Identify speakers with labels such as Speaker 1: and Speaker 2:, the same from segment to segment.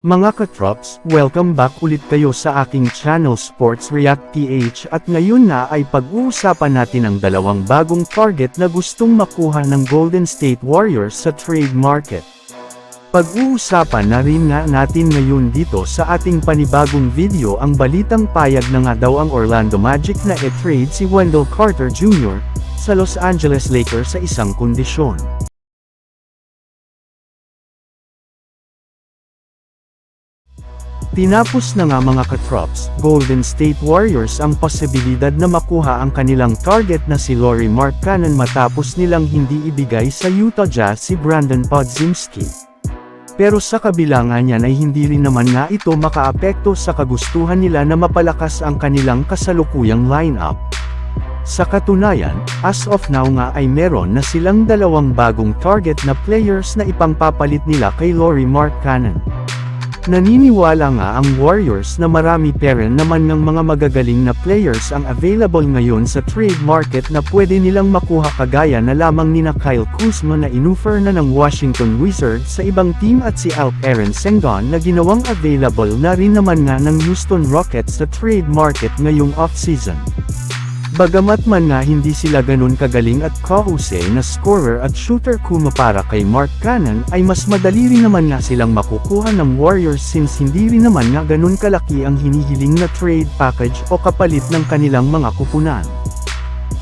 Speaker 1: Mga katrops, welcome back ulit kayo sa aking channel Sports React PH at ngayon na ay pag-uusapan natin ang dalawang bagong target na gustong makuha ng Golden State Warriors sa trade market. Pag-uusapan na rin nga natin ngayon dito sa ating panibagong video ang balitang payag na nga daw ang Orlando Magic na e-trade si Wendell Carter Jr. sa Los Angeles Lakers sa isang kondisyon. Tinapos na nga mga katrops, Golden State Warriors ang posibilidad na makuha ang kanilang target na si Laurie Markkanen matapos nilang hindi ibigay sa Utah Jazz si Brandon Podziemski. Pero sa kabilangan niyan ay hindi rin naman nga ito makaapekto sa kagustuhan nila na mapalakas ang kanilang kasalukuyang lineup. Sa katunayan, as of now nga ay meron na silang dalawang bagong target na players na ipangpapalit nila kay Laurie Markkanen. Naniniwala nga ang Warriors na marami peren naman ng mga magagaling na players ang available ngayon sa trade market na pwede nilang makuha kagaya na lamang nina Kyle Kuzma na inoffer na ng Washington Wizards sa ibang team at si Alperen Sengun na ginawang available na rin naman nga ng Houston Rockets sa trade market ngayong off-season. Bagamat man nga hindi sila ganun kagaling at kahusay na scorer at shooter kuma para kay Mark Cannon ay mas madali rin naman nga silang makukuha ng Warriors since hindi rin naman nga ganun kalaki ang hinihiling na trade package o kapalit ng kanilang mga kupunan.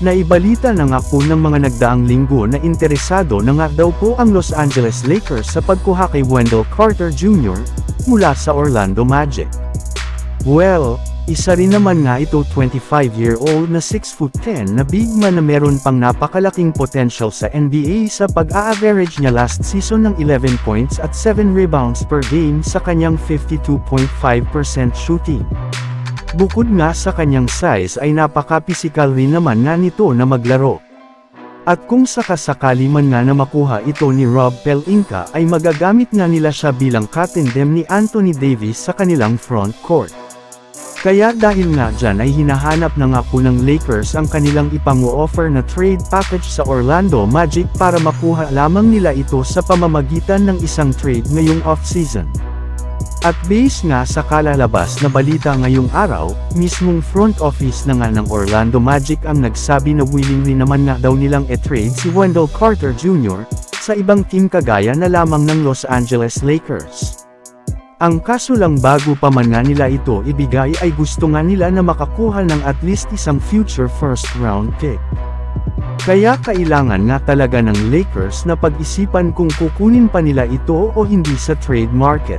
Speaker 1: Naibalita na nga po ng mga nagdaang linggo na interesado na nga daw po ang Los Angeles Lakers sa pagkuha kay Wendell Carter Jr. mula sa Orlando Magic. Well, isa rin naman nga ito 25-year-old na 6'10 na big man na meron pang napakalaking potential sa NBA sa pag-a-average niya last season ng 11 points at 7 rebounds per game sa kanyang 52.5% shooting. Bukod nga sa kanyang size ay napaka-physical rin naman nga nito na maglaro. At kung sakasakali man nga na makuha ito ni Rob Pelinka ay magagamit nga nila siya bilang katendem ni Anthony Davis sa kanilang front court. Kaya dahil nga dyan ay hinahanap na nga po ng Lakers ang kanilang ipangu-offer na trade package sa Orlando Magic para makuha lamang nila ito sa pamamagitan ng isang trade ngayong off-season. At base nga sa kalalabas na balita ngayong araw, mismong front office na nga ng Orlando Magic ang nagsabi na willing rin naman nga daw nilang e-trade si Wendell Carter Jr. sa ibang team kagaya na lamang ng Los Angeles Lakers. Ang kaso lang bago pa man nga nila ito ibigay ay gusto nga nila na makakuha ng at least isang future first round pick. Kaya kailangan nga talaga ng Lakers na pag-isipan kung kukunin pa nila ito o hindi sa trade market.